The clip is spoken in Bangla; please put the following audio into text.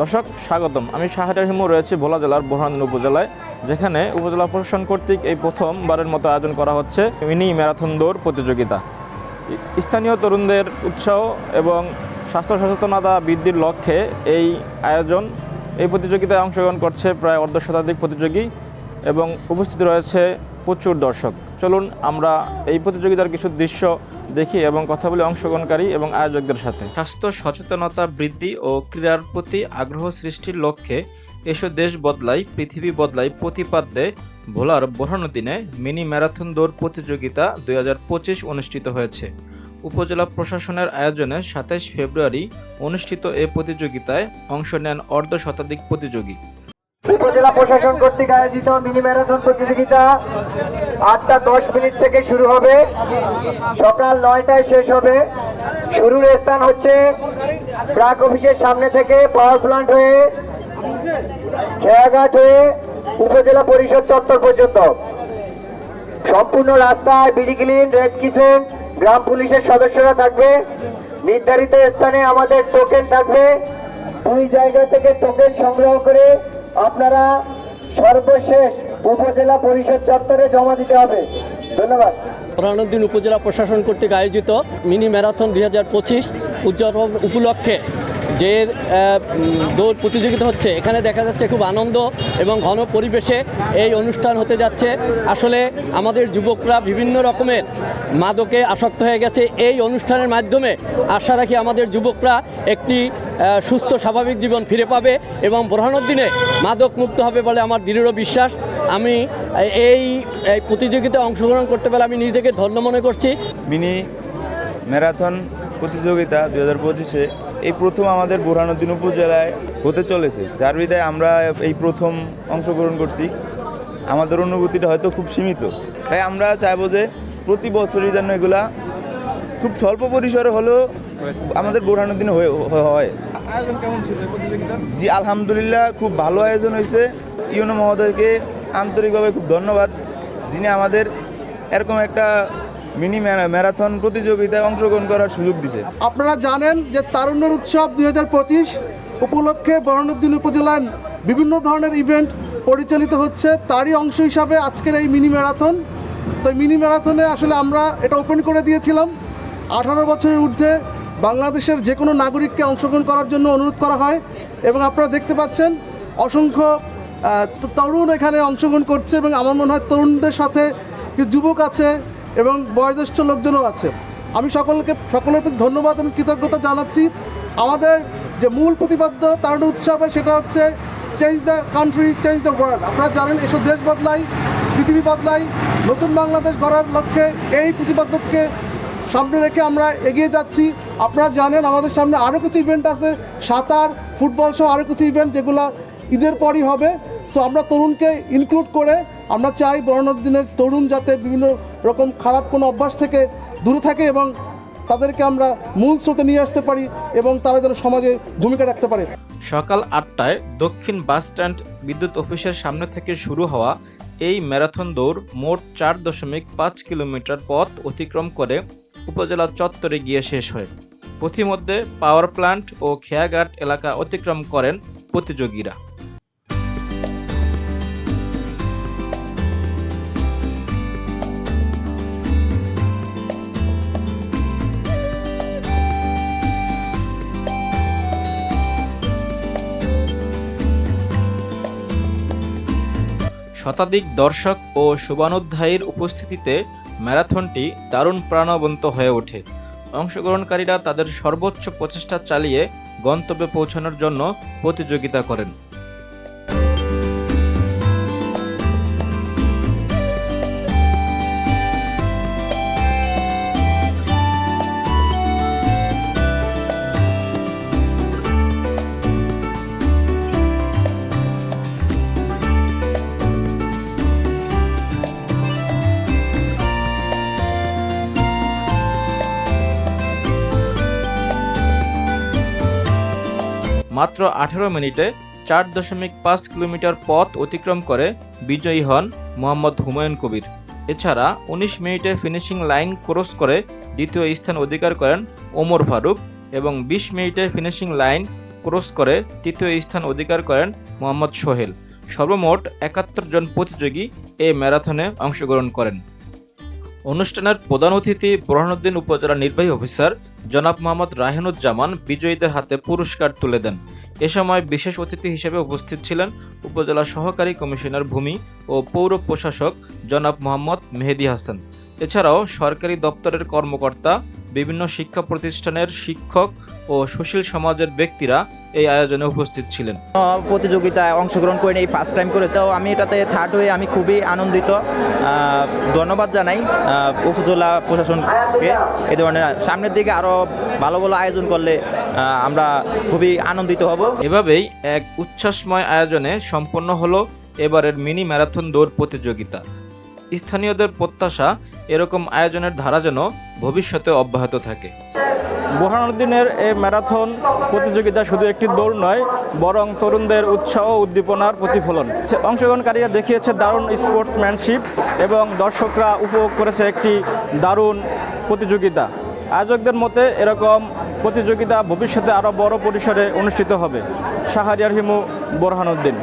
দর্শক, স্বাগতম। আমি শাহরিয়ার হিমু, রয়েছে ভোলা জেলার বোরহানদিন উপজেলায়, যেখানে উপজেলা প্রশাসন কর্তৃক এই প্রথমবারের মতো আয়োজন করা হচ্ছে মিনি ম্যারাথন দৌড় প্রতিযোগিতা। স্থানীয় তরুণদের উৎসাহ এবং স্বাস্থ্য সচেতনতা বৃদ্ধির লক্ষ্যে এই আয়োজন, এই প্রতিযোগিতায় অংশগ্রহণ করছে প্রায় অর্ধ শতাধিক প্রতিযোগী এবং উপস্থিত রয়েছে প্রচুর দর্শক। চলুন আমরা এই প্রতিযোগিতার কিছু দৃশ্য দেখি এবং কথা বলি অংশগ্রহণকারী এবং আয়োজকদের সাথে। স্বাস্থ্য সচেতনতা বৃদ্ধি ও ক্রীড়ার প্রতি আগ্রহ সৃষ্টির লক্ষ্যে এসো দেশ বদলাই, পৃথিবী বদলাই প্রতিপাদ্যে ভোলার বোরহানো দিনে মিনি ম্যারাথন দৌড় প্রতিযোগিতা দুই হাজার পঁচিশ অনুষ্ঠিত হয়েছে। উপজেলা প্রশাসনের আয়োজনে সাতাইশ ফেব্রুয়ারি অনুষ্ঠিত এ প্রতিযোগিতায় অংশ নেন অর্ধ শতাধিক প্রতিযোগী। উপজেলা প্রশাসন কর্তৃক আয়োজিত মিনি ম্যারাথন প্রতিযোগিতা আটটা দশ মিনিট থেকে শুরু হবে। সকাল নয়টায় শেষ হবে। শুরুর স্থান হচ্ছে প্রাক অফিসের সামনে থেকে পাওয়ার প্লান্ট হয়ে, খেয়াঘাট হয়ে উপজেলা পরিষদ চত্বর পর্যন্ত। সম্পূর্ণ রাস্তায় বিডিগ্লিন রেড কিচেন গ্রাম পুলিশের সদস্যরা থাকবে। নির্ধারিত স্থানে আমাদের টোকেন থাকবে। দুই জায়গা থেকে টোকেন সংগ্রহ করে আপনারা সর্বশেষ উপজেলা পরিষদ চত্বরে জমা দিতে হবে। ধন্যবাদ। প্রাণদিন উপজেলা প্রশাসন কর্তৃক আয়োজিত মিনি ম্যারাথন দুই হাজার পঁচিশ উদযাপন উপলক্ষে যে দৌড় প্রতিযোগিতা হচ্ছে, এখানে দেখা যাচ্ছে খুব আনন্দ এবং ঘন পরিবেশে এই অনুষ্ঠান হতে যাচ্ছে। আসলে আমাদের যুবকরা বিভিন্ন রকমের মাদকে আসক্ত হয়ে গেছে। এই অনুষ্ঠানের মাধ্যমে আশা রাখি আমাদের যুবকরা একটি সুস্থ, স্বাভাবিক জীবন ফিরে পাবে এবং বোরহানোর দিনে মাদক মুক্ত হবে বলে আমার দৃঢ় বিশ্বাস। আমি এই প্রতিযোগিতায় অংশগ্রহণ করতে পেরে আমি নিজেকে ধন্য মনে করছি। মিনি ম্যারাথন প্রতিযোগিতা দু হাজার পঁচিশে এই প্রথম আমাদের বুরহানুদ্দিন উপজেলায় হতে চলেছে। যার বিদায় আমরা এই প্রথম অংশগ্রহণ করছি। আমাদের অনুভূতিটা হয়তো খুব সীমিত। তাই আমরা চাইব যে প্রতি বছরই যেন এগুলা খুব স্বল্প পরিসরে হলেও আমাদের বুরহানুদ্দিনে হয়ে হয়। জি আলহামদুলিল্লাহ খুব ভালো আয়োজন হয়েছে। ইউনো মহোদয়কে আন্তরিকভাবে খুব ধন্যবাদ। যিনি আমাদের এরকম একটা মিনি ম্যারাথন প্রতিযোগিতায় অংশগ্রহণ করার সুযোগ দিছে। আপনারা জানেন যে তারুণ্যের উৎসব দু হাজার পঁচিশ উপলক্ষে বরণুদ্দিন উপজেলার বিভিন্ন ধরনের ইভেন্ট পরিচালিত হচ্ছে। তারই অংশ হিসাবে আজকের এই মিনি ম্যারাথন। তো মিনি ম্যারাথনে আসলে আমরা এটা ওপেন করে দিয়েছিলাম। আঠারো বছরের ঊর্ধ্বে বাংলাদেশের যে কোনো নাগরিককে অংশগ্রহণ করার জন্য অনুরোধ করা হয় এবং আপনারা দেখতে পাচ্ছেন অসংখ্য তরুণ এখানে অংশগ্রহণ করছে এবং আমার মনে হয় তরুণদের সাথে যুবক আছে। এবং বয়োজ্যেষ্ঠ লোকজনও আছে। আমি সকলকে, সকলের প্রতি ধন্যবাদ এবং কৃতজ্ঞতা জানাচ্ছি। আমাদের যে মূল প্রতিপাদ্য তারুণ উৎসবে সেটা হচ্ছে change the country change the world আপনারা জানেন এসব দেশ বদলাই, পৃথিবী বদলাই, নতুন বাংলাদেশ গড়ার লক্ষ্যে এই প্রতিপাদ্যকে সামনে রেখে আমরা এগিয়ে যাচ্ছি। আপনারা জানেন, আমাদের সামনে আরও কিছু ইভেন্ট আছে, সাঁতার, ফুটবল সহ আরও কিছু ইভেন্ট যেগুলো ঈদের পরই হবে। সো আমরা তরুণকে ইনক্লুড করে আমরা চাই বড় দিনের তরুণ যাতে বিভিন্ন রকম খারাপ কোনো অভ্যাস থেকে দূরে থাকে এবং তাদেরকে আমরা মূল স্রোতে নিয়ে আসতে পারি এবং তারা যেন সমাজে ভূমিকা রাখতে পারে। সকাল আটটায় দক্ষিণ বাস স্ট্যান্ড বিদ্যুৎ অফিসের সামনে থেকে শুরু হওয়া এই ম্যারাথন দৌড় মোট চার দশমিক পাঁচ কিলোমিটার পথ অতিক্রম করে উপজেলা চত্বরে গিয়ে শেষ হয়। পথিমধ্যে পাওয়ার প্ল্যান্ট ও খেয়াঘাট এলাকা অতিক্রম করেন প্রতিযোগীরা। শতাধিক দর্শক ও শুভানুধ্যায়ীর উপস্থিতিতে ম্যারাথনটি দারুণ প্রাণবন্ত হয়ে ওঠে। অংশগ্রহণকারীরা তাদের সর্বোচ্চ প্রচেষ্টা চালিয়ে গন্তব্যে পৌঁছানোর জন্য প্রতিযোগিতা করেন। মাত্র আঠেরো মিনিটে চার দশমিক পাঁচ কিলোমিটার পথ অতিক্রম করে বিজয়ী হন মোহাম্মদ হুমায়ুন কবির। এছাড়া উনিশ মিনিটে ফিনিশিং লাইন ক্রস করে দ্বিতীয় স্থান অধিকার করেন ওমর ফারুক এবং বিশ মিনিটে ফিনিশিং লাইন ক্রস করে তৃতীয় স্থান অধিকার করেন মোহাম্মদ সোহেল। সর্বমোট একাত্তর জন প্রতিযোগী এই ম্যারাথনে অংশগ্রহণ করেন। অনুষ্ঠানের প্রধান অতিথি বুরহানুদ্দিন উপজেলা নির্বাহী অফিসার জনাব মোহাম্মদ রাহেনুজ্জামান বিজয়ীদের হাতে পুরস্কার তুলে দেন। এ সময় বিশেষ অতিথি হিসেবে উপস্থিত ছিলেন উপজেলা সহকারী কমিশনার ভূমি ও পৌর প্রশাসক জনাব মোহাম্মদ মেহেদি হাসান। এছাড়াও সরকারি দপ্তরের কর্মকর্তা বিভিন্ন শিক্ষা প্রতিষ্ঠানের শিক্ষক ও সুশীল সমাজের ব্যক্তিরা এই আয়োজনে উপস্থিত ছিলেন। প্রতিযোগিতায় অংশগ্রহণ করে এই ফার্স্ট টাইম করেছে তো আমি এটাতে থার্ড হয়ে আমি খুবই আনন্দিত। আহ, ধন্যবাদ জানাই উপজেলা প্রশাসনকে। এ ধরনের সামনের দিকে আরও ভালো ভালো আয়োজন করলে আহ, আমরা খুবই আনন্দিত হব। এভাবেই এক উচ্ছ্বাসময় আয়োজনে সম্পন্ন হলো এবারের মিনি ম্যারাথন দৌড় প্রতিযোগিতা। স্থানীয়দের প্রত্যাশা এরকম আয়োজনের ধারা যেন ভবিষ্যতে অব্যাহত থাকে। বোরহানুদ্দিনের এই ম্যারাথন প্রতিযোগিতা শুধু একটি দৌড় নয়, বরং তরুণদের উৎসাহ উদ্দীপনার প্রতিফলন। অংশগ্রহণকারীরা দেখিয়েছে দারুণ স্পোর্টসম্যানশিপ এবং দর্শকরা উপভোগ করেছে একটি দারুণ প্রতিযোগিতা। আয়োজকদের মতে, এরকম প্রতিযোগিতা ভবিষ্যতে আরও বড় পরিসরে অনুষ্ঠিত হবে। শাহরিয়ার হিমু বোরহানুদ্দিন